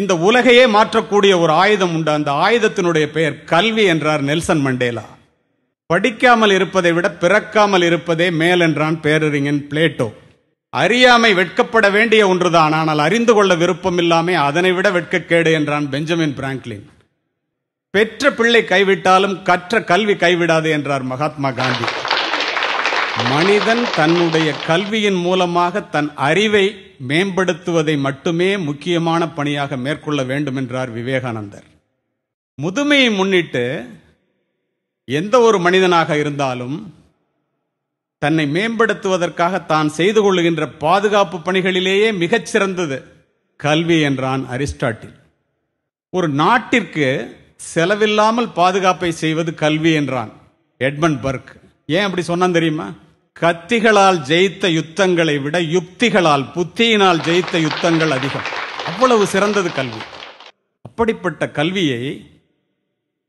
இந்த உலகையே மாற்றக்கூடிய ஒரு ஆயுதம் உண்டு. அந்த ஆயுதத்தினுடைய பெயர் கல்வி என்றார் நெல்சன் மண்டேலா. படிக்காமல் இருப்பதை விட பிறக்காமல் இருப்பதே மேல் என்றான் பேரறிஞன் பிளேட்டோ. அறியாமை வெட்கப்பட வேண்டிய ஒன்றுதான். ஆனால் அறிந்து கொள்ள விருப்பம் இல்லாமே அதனை விட வெட்கக்கேடு என்றான் பெஞ்சமின் பிராங்க்லின். பெற்ற பிள்ளை கைவிட்டாலும் கற்ற கல்வி கைவிடாது என்றார் மகாத்மா காந்தி. மனிதன் தன்னுடைய கல்வியின் மூலமாக தன் அறிவை மேம்படுத்துவதை மட்டுமே முக்கியமான பணியாக மேற்கொள்ள வேண்டும் என்றார் விவேகானந்தர். முதுமையை முன்னிட்டு எந்த ஒரு மனிதனாக இருந்தாலும் தன்னை மேம்படுத்துவதற்காக தான் செய்து கொள்ளுகின்ற பாதுகாப்பு பணிகளிலேயே மிகச்சிறந்தது கல்வி என்றான் அரிஸ்டாட்டில். ஒரு நாட்டிற்கு செலவில்லாமல் பாதுகாப்பை செய்வது கல்வி என்றான் எட்மண்ட் பர்க். ஏன் அப்படி சொன்னான் தெரியுமா? கத்திகளால் ஜெயித்த யுத்தங்களை விட யுக்திகளால் புத்தியினால் ஜெயித்த யுத்தங்கள் அதிகம். அவ்வளவு சிறந்தது கல்வி. அப்படிப்பட்ட கல்வியை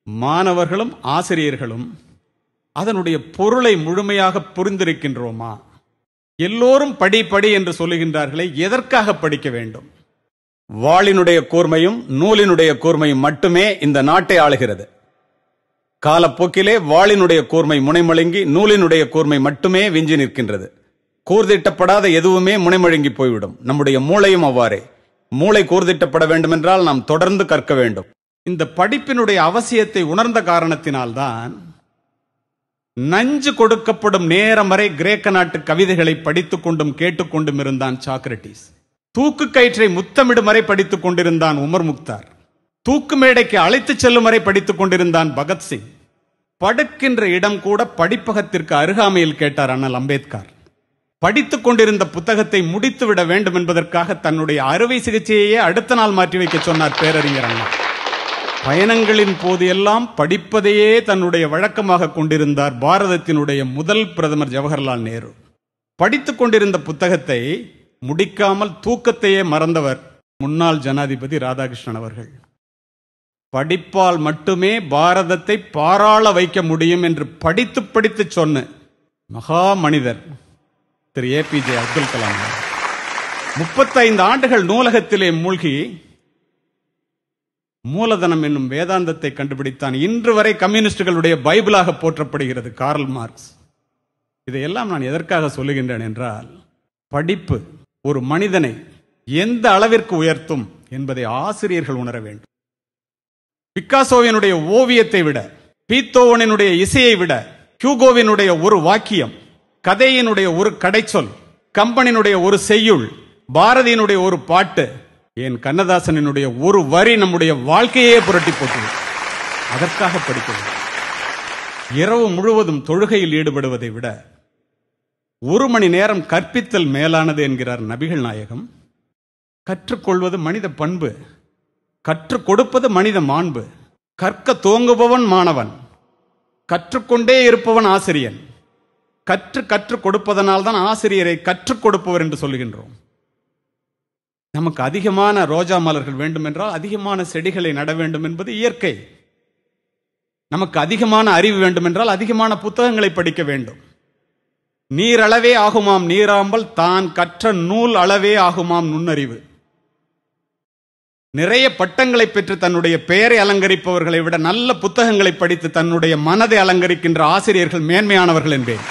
மாணவர்களும் ஆசிரியர்களும் அதனுடைய பொருளை முழுமையாக புரிந்திருக்கின்றோமா? எல்லோரும் படி படி என்று சொல்லுகின்றார்களே எதற்காக படிக்க வேண்டும்? வாளினுடைய கூர்மையும் நூலினுடைய கூர்மையும் மட்டுமே இந்த நாட்டை ஆளுகிறது. காலப்போக்கிலே வாளினுடைய கூர்மை முனைமழுங்கி நூலினுடைய கூர்மை மட்டுமே விஞ்சி நிற்கின்றது. கூர்திட்டப்படாத எதுவுமே முனைமழுங்கி போய்விடும். நம்முடைய மூளையும் அவ்வாறே. மூளை கூர்திட்டப்பட வேண்டுமென்றால் நாம் தொடர்ந்து கற்க வேண்டும். இந்த படிப்பினுடைய அவசியத்தை உணர்ந்த காரணத்தினால்தான் நஞ்சு கொடுக்கப்படும் நேரம் வரை கிரேக்க நாட்டு கவிதைகளை படித்துக் கொண்டும் கேட்டுக்கொண்டும் இருந்தான் சாக்ரட்டிஸ் தூக்கு கயிற்றை முத்தமிடும் வரை படித்துக் கொண்டிருந்தான் உமர் முக்தார். தூக்கு மேடைக்கு அழைத்துச் செல்லும் வரை படித்துக் கொண்டிருந்தான் பகத்சிங். படுக்கின்ற இடம் கூட படிப்பகத்திற்கு அருகாமையில் கேட்டார் அண்ணல் அம்பேத்கர். படித்துக் கொண்டிருந்த புத்தகத்தை முடித்து விட வேண்டும் என்பதற்காக தன்னுடைய அறுவை சிகிச்சையையே அடுத்த நாள் மாற்றி வைக்க சொன்னார் பேரறிஞர் அண்ணா. பயணங்களின் போது எல்லாம் படிப்பதையே தன்னுடைய வழக்கமாக கொண்டிருந்தார் பாரதத்தினுடைய முதல் பிரதமர் ஜவஹர்லால் நேரு. படித்துக் கொண்டிருந்த புத்தகத்தை முடிக்காமல் தூக்கத்தையே மறந்தவர் முன்னாள் ஜனாதிபதி ராதாகிருஷ்ணன் அவர்கள். படிப்பால் மட்டுமே பாரதத்தை பாராள வைக்க முடியும் என்று படித்து படித்து சொன்ன மகா மனிதர் திரு ஏபிஜே அப்துல் கலாம் முப்பத்தைந்து ஆண்டுகள் நூலகத்திலே மூழ்கி மூலதனம் என்னும் வேதாந்தத்தை கண்டுபிடித்தான். இன்று வரை கம்யூனிஸ்டுகளுடைய பைபிளாக போற்றப்படுகிறது கார்ல் மார்க்ஸ். இதையெல்லாம் நான் எதற்காக சொல்லுகின்றேன் என்றால் படிப்பு ஒரு மனிதனை எந்த அளவிற்கு உயர்த்தும் என்பதை ஆசிரியர்கள் உணர வேண்டும். பிக்காசோவினுடைய ஓவியத்தை விட பீத்தோவனினுடைய இசையை விட ஹியூகோவினுடைய ஒரு வாக்கியம் கதையினுடைய ஒரு கடைச்சொல் கம்பனினுடைய ஒரு செய்யுள் பாரதியினுடைய ஒரு பாட்டு என் கண்ணதாசனினுடைய ஒரு வரி நம்முடைய வாழ்க்கையே புரட்டி போட்டது அதற்காக படிக்கிறது இரவு முழுவதும் தொழுகையில் ஈடுபடுவதை விட ஒரு மணி நேரம் கற்பித்தல் மேலானது என்கிறார் நபிகள் நாயகம். கற்றுக்கொள்வது மனித பண்பு. கற்றுக் கொடுப்பது மனித மாண்பு. கற்க தோங்குபவன் மாணவன். கற்றுக்கொண்டே இருப்பவன் ஆசிரியன். கற்று கற்றுக் கொடுப்பதனால் தான் ஆசிரியரை கற்றுக் கொடுப்பவர் என்று சொல்கின்றோம் நமக்கு அதிகமான ரோஜா மலர்கள் வேண்டுமென்றால் அதிகமான செடிகளை நட வேண்டும் என்பது இயற்கை. நமக்கு அதிகமான அறிவு வேண்டுமென்றால் அதிகமான புத்தகங்களை படிக்க வேண்டும். நீர் அளவே ஆகுமாம் நீராம்பல் தான் கற்ற நூல் அளவே ஆகுமாம் நுண்ணறிவு. நிறைய பட்டங்களை பெற்று தன்னுடைய பெயரை அலங்கரிப்பவர்களை விட நல்ல புத்தகங்களை படித்து தன்னுடைய மனதை அலங்கரிக்கின்ற ஆசிரியர்கள் மேன்மையானவர்கள் என்பேன்.